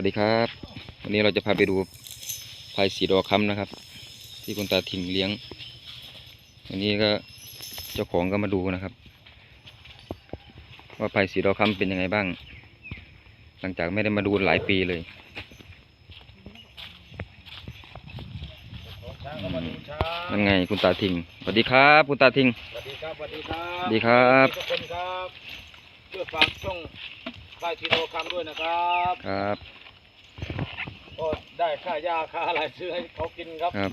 วัสดีครับ วันนี้เราจะพาไปดูพายสีดอคัมนะครับ ที่คุณตาถิ่งเลี้ยง วันนี้ก็เจ้าของก็มาดูนะครับ ว่าพายสีดอคัมเป็นยังไงบ้าง หลังจากไม่ได้มาดูหลายปีเลยช้างเข้ามาดูช้างนั่นไงคุณตาถิ่งสวัสดีครับ คุณตาถิ่งสวัสดีครับสวัสดีครับสวัสดีครับทุกคนครับเพื่อฝากช่องค่ายทีโนคำด้วยนะครับ ครับก็ ได้ค่ายาค่าอะไรซื้อให้เขากินครับครับ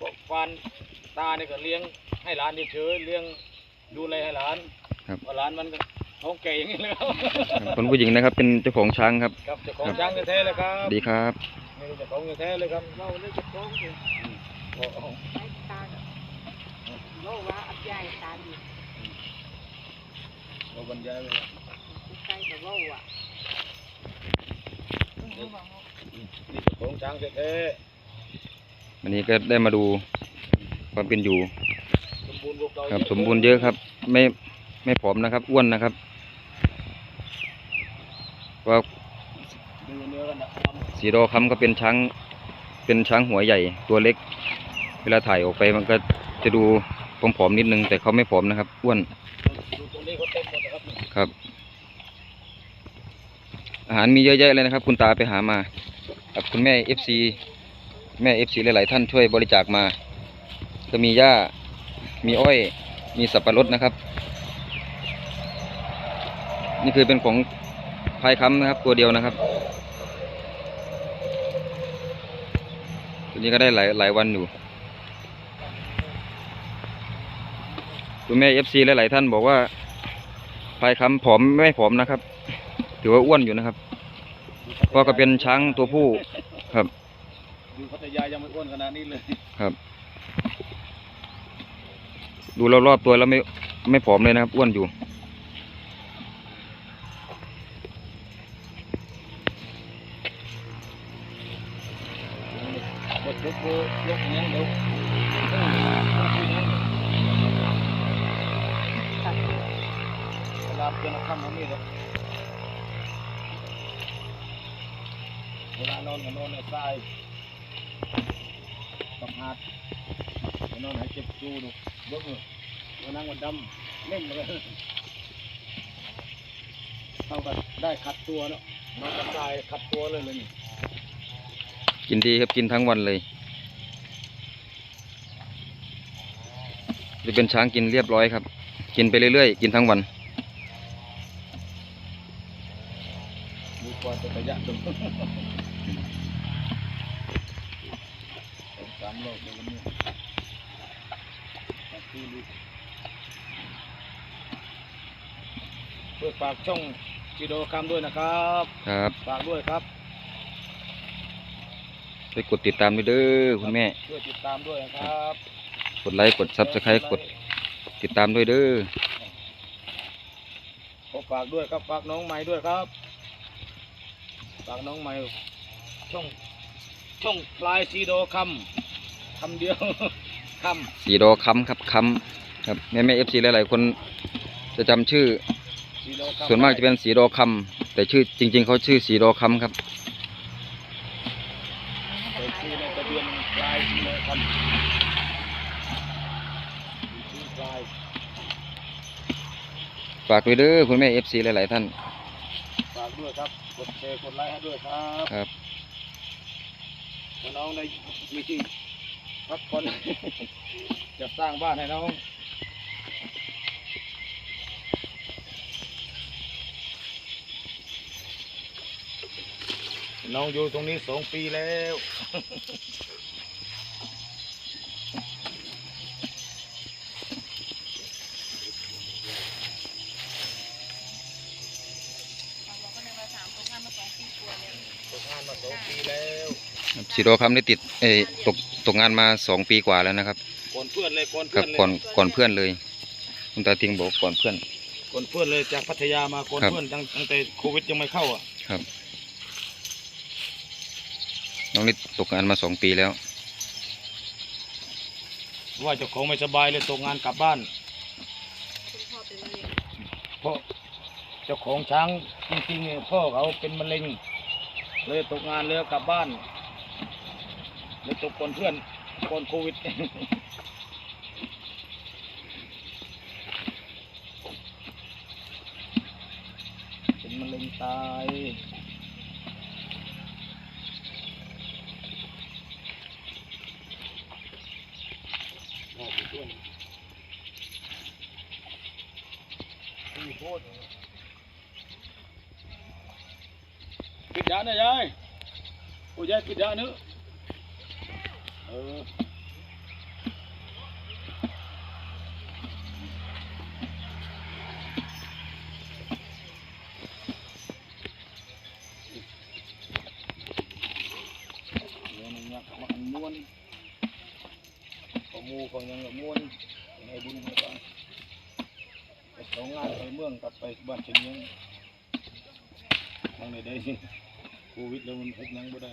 พวกฟานตาเนี่ยก็เลี้ยงให้หลานเฉยๆเลี้ยงดูแลให้หลานครับเพราะหลานมันก็ท้องแก่อย่างนี้เลยครับคนผู้หญิงนะครับ เป็นเจ้าของช้างครับ ครับเจ้าของช้างแท้ๆเลยครัสบวัสดีครับนี่เจ้าของแท้ๆเลยครับเราเรียกเจ้าของสิโอ้โหใช้ตาโลว่าอับยายตาดีเราบรรยายเลยใช้กับโลอะนี่เจ้า ของช้างแท้วันนี้ก็ได้มาดูความเป็นอยู่ๆสมบูรณ์กว่าเก่าครับสมบูรณ์เยอะครับ ไม่ไม่ผอมนะครับ อ้วนนะครับว่าดูเนื้อกันนะสีดอคัมก็เป็นช้าง เป็นช้างหัวใหญ่ตัวเล็ก เวลาถ่ายออกไปมันก็จะดูผอมๆนิดนึง แต่เขาไม่ผอมนะครับ อ้วนดูตรงนี้เขาเต็มหมดนะครับนี่ครับ อาหารมีเยอะแยะเลยนะครับ คุณตาไปหามากับ คุณแม่เอฟซีแม่เอฟซีหลาย ๆ ท่านช่วยบริจาคมา ก็มีหญ้า มีอ้อย มีสับปะรดนะครับ นี่คือเป็นของพายค้ำนะครับ ตัวเดียวนะครับ ตัวนี้ก็ได้หลายหลายวันอยู่คุณแม่เอฟซีหลาย ๆ ท่านบอกว่าพายค้ำผอมไม่ผอมนะครับ ถือว่าอ้วนอยู่นะครับ เพราะก็เป็นช้างตัวผู้ครับดูพัทยายังไม่อ้วนขนาดนี้เลยครับ ดูรอบๆตัวแล้วไม่ไม่ผอมเลยนะครับ อ้วนอยู่กดยกมือยกอย่างนี้เดี๋ยวเวลาเพื่อนเอาคำเอามีดเล เวลานอนก็นอนในทรายกับหาดนอนหายเจ็บจูดูเบิ้งเลยวันนั่งวันดำเล่นเลยเท่ากับได้ขัดตัวเนาะนอนกับทรายขัดตัวเลยเลยนี่กินดีครับกินทั้งวันเลยจะเป็นช้างกินเรียบร้อยครับ กินไปเรื่อยๆ กินทั้งวัน ดูก่อนจะระยะดูสามโลกเลยวันนี้ตัดที่ดู เพื่อฝากช่องจิโดกรรมด้วยนะครับครับฝากด้วยครับไปกดติดตามด้วยเด้อคุณแม่ช่วยติดตามด้วยนะครับ กดไลค์กดซับสไครต์กดติดตามด้วยเด้อขอฝากด้วยครับฝากน้องใหม่ด้วยครับฝากน้องใหม่ช่องช่องปลายจีโดคำ คำเดียวคสีดอค้ำครับค้ำครับแม่แม่เอฟซีหลายๆคนจะจำชื่อำจีโดคำส่วนมากจะเป็นสีดอคำแต่ชื่อจริง ๆ เขาชื่อสีดอค้ำครับเปิดชื่อในทะเบียนปลายจีโดคำชื่อปลายฝากด้วยเด้อคุณแม่เอฟซีหลายๆท่าน ฝากด้วยครับกดแชร์กดไลค์ให้ด้วยครับครับให้น้องได้มีที่ พักผ่อนจะสร้างบ้านให้น้องน้องอยู่ตรงนี้สองปีแล้ว สีดอค้ำได้ติดเอยตกตกงานมาสองปีกว่าแล้วนะครับก่อนเพื่อนเลยก่อนครัเพื่บอนเลก่อยนก่อนเพื่อนเลยคุณตาทิงบอกก่อนเพื่อน ก่อนเพื่อนเลยจากพัทยามาก่อนครับ เพื่อนตั้งตั้งแต่โควิดยังไม่เข้าอะครับ น้องนี่ตกงานมาสองปีแล้ว ว่าเจ้าของไม่สบายเลยตกงานกลับบ้าน คุณพ่อเป็นมะเร็งเพราะเจ้าของช้างจริงๆเนี่ยพ่อเขาเป็นมะเร็งเลยตกงานเลยกลับบ้าน เลยตกคนเพื่อนคนโควิดเป็นมะเร็งตายปิดยาหน่อยยายโอ้ยยายปิดยาเนอะ เออเดี๋ยนี่คือคนม้วนของมูของยังกับม้วนให้บุญให้กันไปสองงานไปเมืองกลับไปบ้านเชียงยังทางไหนได้โควิดแล้วมันเฮ็ดยังบ่ได้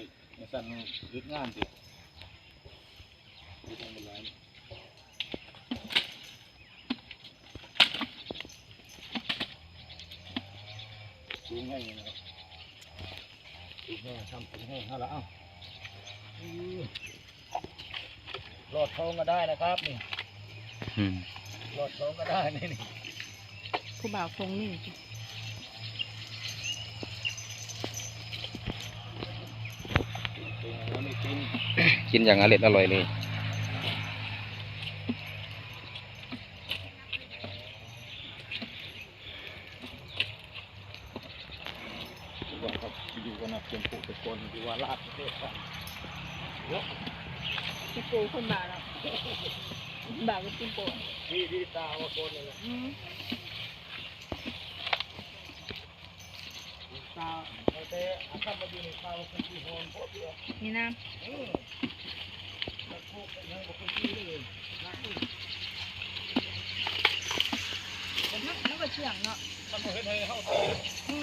สั่นเฮ็ดงานสิ เฮ็ดหยังบ่หลายสูงให้นะครับสูงให้ทำสูงให้ฮะละเอ้าอื้อรอดท้องก็ได้นะครับนี่อืมรอดท้องก็ได้นี่นี่ผู้บ่าวคงนี่ตัวหัวนี่กินกินอย่างอร่อยอร่อยเลย ว่าเขาอยู่กันนะเป็นผู้เป็นคนที่ว่าลาดประเทศกันจะปูคนบาแล้วบาวก็กินปูที่ที่ตาว่าคนนี่แหละอืมตาแต่อาคามาอยู่ในตาว่าคนที่โหนโคตรเดียวนี่นะเออแล้วพวกนยังบอกคนที่เลยนะมันมันก็เชื่องเนาะมันบ่เห็นให้เฮาตี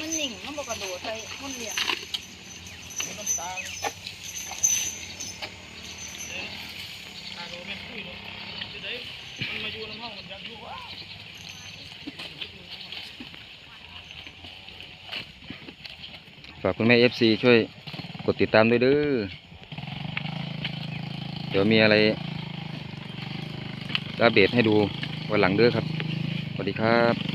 มันหนิ่งมันบอกกระโดดใส่มันเหลี่ยม มันน้ำตาลตาโดนเป็นคุยเนาะจะได้มันมาอยู่ในห้องมันอยากอยู่วะ ฝากคุณแม่เอฟซีช่วยกดติดตามด้วยเด้อเดี๋ยวมีอะไรอัปเดตให้ดูวันหลังเด้อครับ สวัสดีครับ